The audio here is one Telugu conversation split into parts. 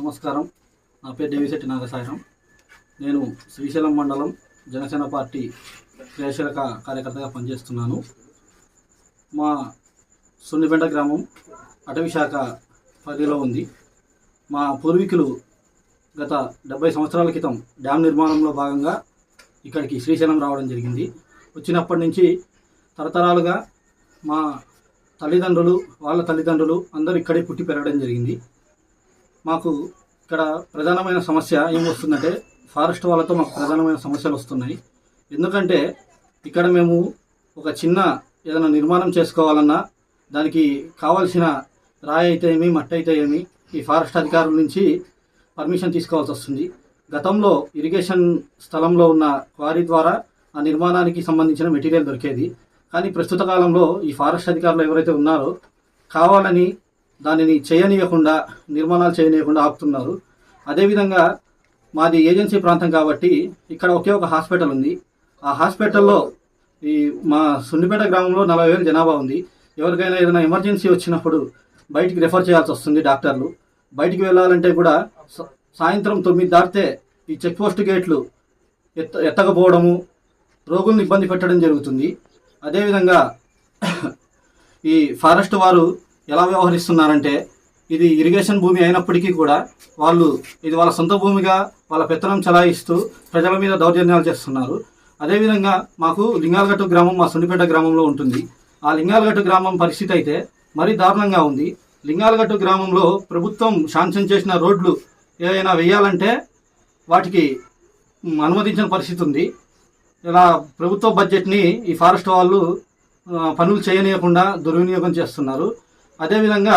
నమస్కారం. నా పేరు దేవిశెట్టి నాగసాయం నేను శ్రీశైలం మండలం జనసేన పార్టీ క్రియాశీలక కార్యకర్తగా పనిచేస్తున్నాను. మా సున్నిపెంట గ్రామం అటవీశాఖ పరిధిలో ఉంది. మా పూర్వీకులు గత డెబ్బై సంవత్సరాల క్రితం డ్యామ్ నిర్మాణంలో భాగంగా ఇక్కడికి శ్రీశైలం రావడం జరిగింది. వచ్చినప్పటి నుంచి తరతరాలుగా మా తల్లిదండ్రులు వాళ్ళ తల్లిదండ్రులు అందరూ ఇక్కడే పుట్టి పెరగడం జరిగింది. మాకు ఇక్కడ ప్రధానమైన సమస్య ఏం వస్తుందంటే ఫారెస్ట్ వాళ్ళతో మాకు ప్రధానమైన సమస్యలు వస్తున్నాయి. ఎందుకంటే ఇక్కడ మేము ఒక చిన్న ఏదైనా నిర్మాణం చేసుకోవాలన్నా దానికి కావాల్సిన రాయి అయితే ఏమి మట్టి అయితే ఏమి ఈ ఫారెస్ట్ అధికారుల నుంచి పర్మిషన్ తీసుకోవాల్సి వస్తుంది. గతంలో ఇరిగేషన్ స్థలంలో ఉన్న క్వారీ ద్వారా ఆ నిర్మాణానికి సంబంధించిన మెటీరియల్ దొరికేది. కానీ ప్రస్తుత కాలంలో ఈ ఫారెస్ట్ అధికారులు ఎవరైతే ఉన్నారో కావాలని దానిని చేయనీయకుండా నిర్మాణాలు చేయనీయకుండా ఆపుతున్నారు. అదేవిధంగా మాది ఏజెన్సీ ప్రాంతం కాబట్టి ఇక్కడ ఒకే ఒక హాస్పిటల్ ఉంది. ఆ హాస్పిటల్లో ఈ మా సున్నిపేట గ్రామంలో నలభై వేల జనాభా ఉంది. ఎవరికైనా ఏదైనా ఎమర్జెన్సీ వచ్చినప్పుడు బయటికి రెఫర్ చేయాల్సి వస్తుంది డాక్టర్లు. బయటికి వెళ్ళాలంటే కూడా స- సాయంత్రం తొమ్మిది దాటితే ఈ చెక్ పోస్ట్ గేట్లు ఎత్త ఎత్తకపోవడము రోగుల్ని ఇబ్బంది పెట్టడం జరుగుతుంది. అదేవిధంగా ఈ ఫారెస్ట్ వారు ఎలా వ్యవహరిస్తున్నారంటే ఇది ఇరిగేషన్ భూమి అయినప్పటికీ కూడా వాళ్ళు ఇది వాళ్ళ సొంత భూమిగా వాళ్ళ పెత్తనం చలాయిస్తూ ప్రజల మీద దౌర్జన్యాలు చేస్తున్నారు. అదేవిధంగా మాకు లింగాలగట్టు గ్రామం మా సున్నిపేట గ్రామంలో ఉంటుంది. ఆ లింగాలగట్టు గ్రామం పరిస్థితి అయితే మరీ దారుణంగా ఉంది. లింగాలగట్టు గ్రామంలో ప్రభుత్వం శాంక్షన్ చేసిన రోడ్లు ఏవైనా వేయాలంటే వాటికి అనుమతించిన పరిస్థితి ఉంది. ఇలా ప్రభుత్వ బడ్జెట్ని ఈ ఫారెస్ట్ వాళ్ళు పనులు చేయనీయకుండా దుర్వినియోగం చేస్తున్నారు. అదేవిధంగా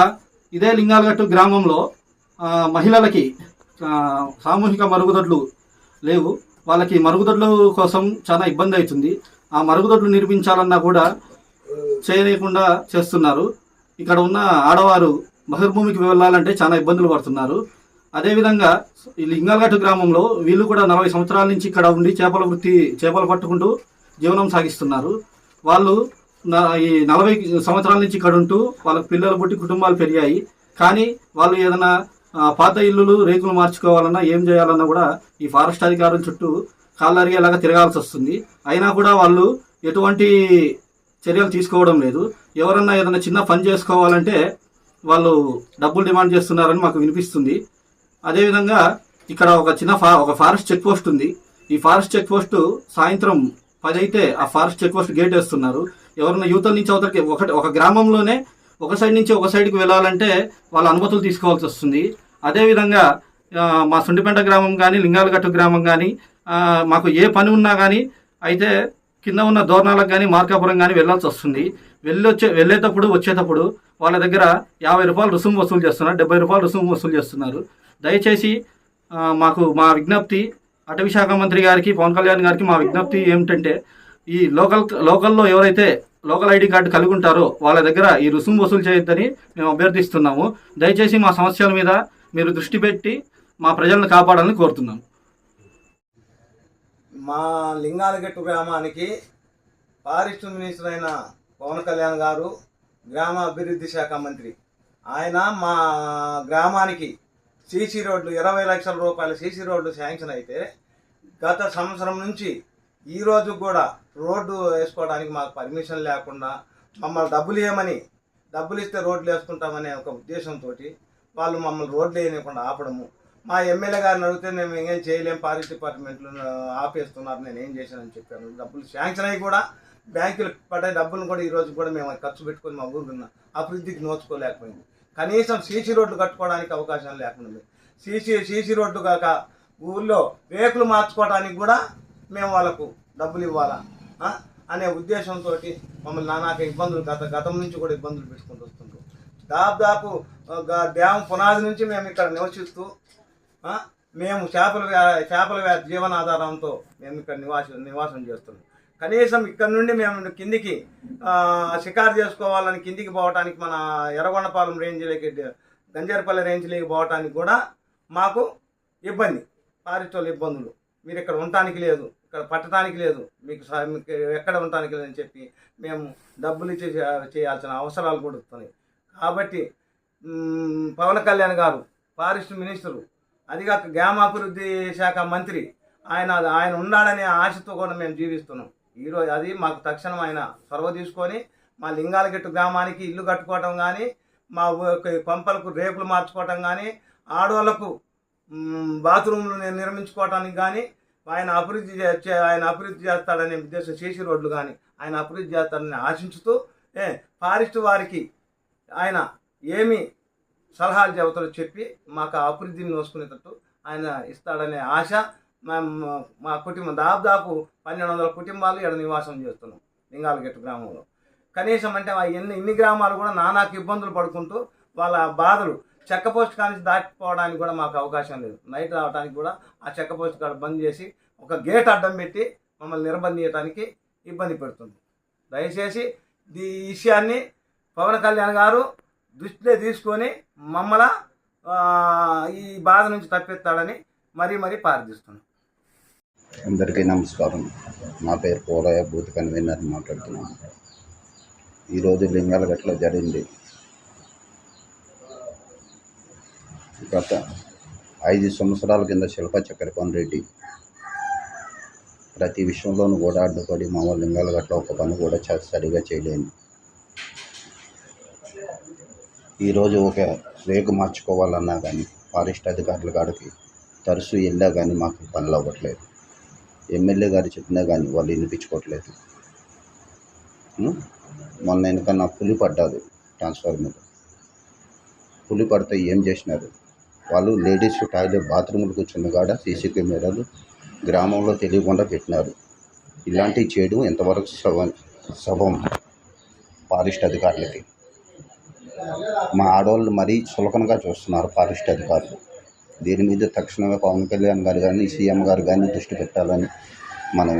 ఇదే లింగాలగట్టు గ్రామంలో మహిళలకి సామూహిక మరుగుదొడ్లు లేవు. వాళ్ళకి మరుగుదొడ్ల కోసం చాలా ఇబ్బంది అవుతుంది. ఆ మరుగుదొడ్లు నిర్మించాలన్నా కూడా చేయలేకుండా చేస్తున్నారు. ఇక్కడ ఉన్న ఆడవారు బహిర్భూమికి వెళ్ళాలంటే చాలా ఇబ్బందులు పడుతున్నారు. అదేవిధంగా ఈ లింగాలగట్టు గ్రామంలో వీళ్ళు కూడా నలభై సంవత్సరాల నుంచి ఇక్కడ ఉండి చేపల వృత్తి చేపలు పట్టుకుంటూ జీవనం సాగిస్తున్నారు. వాళ్ళు ఈ నలభై సంవత్సరాల నుంచి ఇక్కడ ఉంటూ వాళ్ళకి పిల్లలు పుట్టి కుటుంబాలు పెరిగాయి. కానీ వాళ్ళు ఏదైనా పాత ఇల్లులు రేకులు మార్చుకోవాలన్నా ఏం చేయాలన్నా కూడా ఈ ఫారెస్ట్ అధికారుల చుట్టూ కాళ్ళరిగేలాగా తిరగాల్సి వస్తుంది. అయినా కూడా వాళ్ళు ఎటువంటి చర్యలు తీసుకోవడం లేదు. ఎవరన్నా ఏదైనా చిన్న పని చేసుకోవాలంటే వాళ్ళు డబ్బులు డిమాండ్ చేస్తున్నారని మాకు వినిపిస్తుంది. అదేవిధంగా ఇక్కడ ఒక చిన్న ఫా ఒక ఫారెస్ట్ చెక్ పోస్ట్ ఉంది. ఈ ఫారెస్ట్ చెక్ పోస్ట్ సాయంత్రం పది అయితే ఆ ఫారెస్ట్ చెక్ పోస్ట్ గేట్ వేస్తున్నారు. ఎవరన్నా యువతల నుంచి అవతలకి ఒకటి ఒక గ్రామంలోనే ఒక సైడ్ నుంచి ఒక సైడ్కి వెళ్ళాలంటే వాళ్ళ అనుమతులు తీసుకోవాల్సి వస్తుంది. అదేవిధంగా మా సుండిపెంట గ్రామం కానీ లింగాలగట్టు గ్రామం కానీ మాకు ఏ పని ఉన్నా కానీ అయితే కింద ఉన్న దోరణాలకు కానీ మార్కాపురం కానీ వెళ్ళాల్సి వస్తుంది. వెళ్ళి వచ్చే వెళ్ళేటప్పుడు వచ్చేటప్పుడు వాళ్ళ దగ్గర యాభై రూపాయలు రుసుము వసూలు చేస్తున్నారు. డెబ్బై రూపాయలు రుసుము వసూలు చేస్తున్నారు. దయచేసి మాకు మా విజ్ఞప్తి అటవీ శాఖ మంత్రి గారికి పవన్ కళ్యాణ్ గారికి మా విజ్ఞప్తి ఏమిటంటే ఈ లోకల్ లోకల్లో ఎవరైతే లోకల్ ఐడి కార్డు కలిగి ఉంటారో వాళ్ళ దగ్గర ఈ రుసుము వసూలు చేయొద్దని మేము అభ్యర్థిస్తున్నాము. దయచేసి మా సమస్యల మీద మీరు దృష్టి పెట్టి మా ప్రజలను కాపాడాలని కోరుతున్నాము. మా లింగాలగట్టు గ్రామానికి ఫారెస్ట్ మినిస్టర్ అయిన పవన్ కళ్యాణ్ గారు గ్రామ అభివృద్ధి శాఖ మంత్రి. ఆయన మా గ్రామానికి సీసీ రోడ్లు ఇరవై లక్షల రూపాయల సీసీ రోడ్లు శాంక్షన్ అయితే గత సంవత్సరం నుంచి ఈ రోజు కూడా రోడ్డు వేసుకోవడానికి మాకు పర్మిషన్ లేకుండా మమ్మల్ని డబ్బులు ఇవ్వమని డబ్బులు ఇస్తే రోడ్లు వేసుకుంటామనే ఒక ఉద్దేశంతో వాళ్ళు మమ్మల్ని రోడ్లు వేయకుండా ఆపడము. మా ఎమ్మెల్యే గారిని అడిగితే మేము ఇంకేం చేయలేం ఫారెస్ట్ డిపార్ట్మెంట్లో ఆపేస్తున్నారు నేను ఏం చేశానని చెప్పాను. డబ్బులు శాంక్షన్ అయ్యి కూడా బ్యాంకులు పడే డబ్బులు కూడా ఈ కూడా మేము ఖర్చు పెట్టుకొని మా ఊరుకున్న అభివృద్ధికి నోచుకోలేకపోయింది. కనీసం సీసీ రోడ్లు కట్టుకోవడానికి అవకాశం లేకుండా ఉంది. సీసీ సీసీ రోడ్డు కాక ఊళ్ళో రేకులు మార్చుకోవడానికి కూడా మేము వాళ్ళకు డబ్బులు ఇవ్వాలా? అనే ఉద్దేశంతో మమ్మల్ని నానాక ఇబ్బందులు గత గతం నుంచి కూడా ఇబ్బందులు పెట్టుకుంటూ వస్తుండ్రు. దాదాపు డ్యామ్ పునాది నుంచి మేము ఇక్కడ నివసిస్తూ మేము చేపల చేపల జీవనాధారంతో మేము ఇక్కడ నివాసం నివాసం చేస్తున్నాం. కనీసం ఇక్కడ నుండి మేము కిందికి షికారు చేసుకోవాలని కిందికి పోవటానికి మన ఎర్రగొండపాలెం రేంజ్లోకి గంజారపల్లి రేంజ్లోకి పోవటానికి కూడా మాకు ఇబ్బంది ఫారెస్ట్ ఇబ్బందులు. మీరు ఇక్కడ ఉండటానికి లేదు. ఇక్కడ పట్టడానికి లేదు. మీకు మీకు ఎక్కడ ఉండటానికి లేదని చెప్పి మేము డబ్బులు ఇచ్చి చేయాల్సిన అవసరాలు కూడా వస్తున్నాయి. కాబట్టి పవన్ కళ్యాణ్ గారు ఫారెస్ట్ మినిస్టరు అదిగాక గ్రామాభివృద్ధి శాఖ మంత్రి ఆయన ఆయన ఉన్నాడనే ఆశతో కూడా మేము జీవిస్తున్నాం. ఈరోజు అది మాకు తక్షణం ఆయన చొరవ తీసుకొని మా లింగాలగట్టు గ్రామానికి ఇల్లు కట్టుకోవటం కానీ మా ఊ- పంపలకు రేపులు మార్చుకోవటం కానీ ఆడవాళ్ళకు బాత్రూమ్లు నిర్మించుకోవటానికి కానీ ఆయన అభివృద్ధి చే- ఆయన అభివృద్ధి చేస్తాడనే ఉద్దేశం చేసి రోడ్లు కానీ ఆయన అభివృద్ధి చేస్తాడని ఆశించుతూ ఏ ఫారెస్ట్ వారికి ఆయన ఏమి సలహాలు చెబుతాడో చెప్పి మాకు ఆ అభివృద్ధిని నోసుకునేటట్టు ఆయన ఇస్తాడనే ఆశ మా కుటుంబం దాదాపు పన్నెండు వందల కుటుంబాలు ఇక్కడ నివాసం చేస్తున్నాం లింగాలగట్టు గ్రామంలో. కనీసం అంటే ఎన్ని ఇన్ని గ్రామాలు కూడా నానాకు ఇబ్బందులు పడుకుంటూ వాళ్ళ బాధలు చెక్క పోస్ట్ కానించి దాటిపోవడానికి కూడా మాకు అవకాశం లేదు. నైట్ రావడానికి కూడా ఆ చెక్క పోస్ట్ కాడ బంద్ చేసి ఒక గేట్ అడ్డం పెట్టి మమ్మల్ని నిర్బంధించడానికి ఇబ్బంది పెడుతుంది. దయచేసి ఈ విషయాన్ని పవన్ కళ్యాణ్ గారు దృష్టిలో తీసుకొని మమ్మల ఈ బాధ నుంచి తప్పిస్తాడని మరీ మరీ ప్రార్థిస్తున్నాం. అందరికీ నమస్కారం. నా పేరు పోలయ్య బూత్ కన్వీనర్ మాట్లాడుతున్నాను. ఈరోజు లింగాలగట్ల జరిగింది గత ఐదు సంవత్సరాల కింద శిల్ప చక్రపాణి రెడ్డి ప్రతి విషయంలోనూ కూడా అడ్డుపడి మా లింగాల గట్ల ఒక పని కూడా చ- సరిగా చేయలేను. ఈరోజు ఒక రేకు మార్చుకోవాలన్నా కానీ ఫారెస్ట్ అధికారుల కాడికి తరచూ వెళ్ళా కానీ మాకు పనులు అవ్వట్లేదు ఎమ్మెల్యే గారు చెప్పినా కానీ వాళ్ళు వినిపించుకోవట్లేదు. మొన్న వెనుక నా పులి పడ్డాది ట్రాన్స్ఫర్ మీద పులి పడితే ఏం చేసినారు? వాళ్ళు లేడీస్ టాయిలెట్ బాత్రూములు కూర్చున్న కాడ సీసీ కెమెరాలు గ్రామంలో తెలియకుండా పెట్టినారు. ఇలాంటివి చేయడం ఎంతవరకు శవం శవం ఫారెస్ట్ అధికారులకి. మా ఆడవాళ్ళు మరీ చులకనగా చూస్తున్నారు ఫారెస్ట్ అధికారులు. దీని మీద తక్షణమే పవన్ కళ్యాణ్ గారు కానీ సీఎం గారు కానీ దృష్టి పెట్టాలని మనం